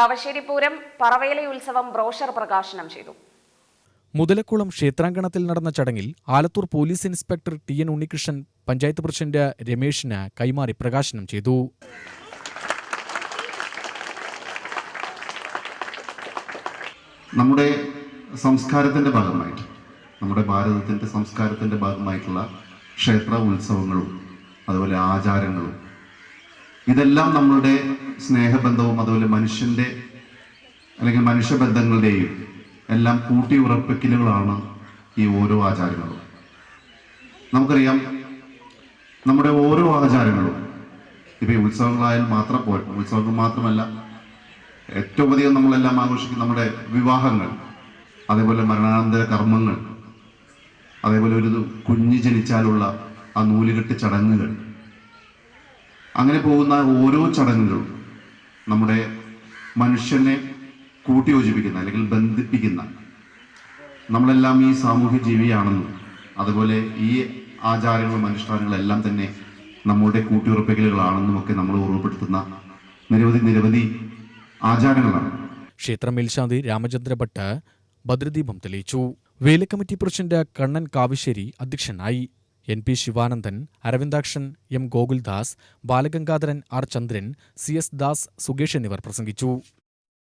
കാവശ്ശേരി പൂരം പറവേലി ഉത്സവം ബ്രോഷർ പ്രകാശനം ചെയ്തു. മുതലക്കുളം ക്ഷേത്രാങ്കണത്തിൽ നടന്ന ചടങ്ങിൽ Alathur police inspector T N Unnikrishnan panchayat president രമേശിന് കൈമാറി പ്രകാശനം ചെയ്തു. നമ്മുടെ സംസ്കാരത്തിന്റെ ഭാഗമായിട്ട് നമ്മുടെ ഭാരതത്തിന്റെ സംസ്കാരത്തിന്റെ ഭാഗമായിട്ടുള്ള ക്ഷേത്ര ഉത്സവങ്ങളും അതുപോലെ ആചാരങ്ങളും ഇതെല്ലാം നമ്മളുടെ സ്നേഹബന്ധവും അതുപോലെ മനുഷ്യന്റെ അല്ലെങ്കിൽ മനുഷ്യബന്ധങ്ങളുടെയും എല്ലാം കൂട്ടി ഉറപ്പിക്കലുകളാണ് ഈ ഓരോ ആചാരങ്ങളും. നമുക്കറിയാം നമ്മുടെ ഓരോ ആചാരങ്ങളും ഇപ്പോൾ ഈ ഉത്സവങ്ങളായാൽ മാത്രം പോ ഉത്സവങ്ങൾ മാത്രമല്ല ഏറ്റവും അധികം നമ്മളെല്ലാം ആഘോഷിക്കുന്ന നമ്മുടെ വിവാഹങ്ങൾ അതേപോലെ മരണാനന്തര കർമ്മങ്ങൾ അതേപോലെ ഒരു കുഞ്ഞ് ജനിച്ചാലുള്ള ആ നൂലുകെട്ട് ചടങ്ങുകൾ. അങ്ങനെ പോകുന്ന ഓരോ ചടങ്ങുകളും നമ്മുടെ മനുഷ്യനെ കൂട്ടിയോജിപ്പിക്കുന്ന അല്ലെങ്കിൽ ബന്ധിപ്പിക്കുന്ന നമ്മളെല്ലാം ഈ സാമൂഹ്യ ജീവിയാണെന്നും അതുപോലെ ഈ ആചാരങ്ങളും അനുഷ്ഠാനങ്ങളും എല്ലാം തന്നെ നമ്മുടെ കൂട്ടിയുറപ്പിക്കലുകളാണെന്നും ഒക്കെ നമ്മൾ ഓർമ്മപ്പെടുത്തുന്ന നിരവധി നിരവധി ആചാരങ്ങളാണ്. ക്ഷേത്ര മേൽശാന്തി രാമചന്ദ്ര ഭട്ട് ഭദ്രദീപം തെളിയിച്ചു. വേലക്കമ്മിറ്റി പ്രസിഡന്റ് കണ്ണൻ കാവശ്ശേരി അധ്യക്ഷനായി. N P Sivanandan Aravindakshan M Gokuldas Balagangadharan R Chandran C S Das സുഗേഷ് എന്നിവർ പ്രസംഗിച്ചു.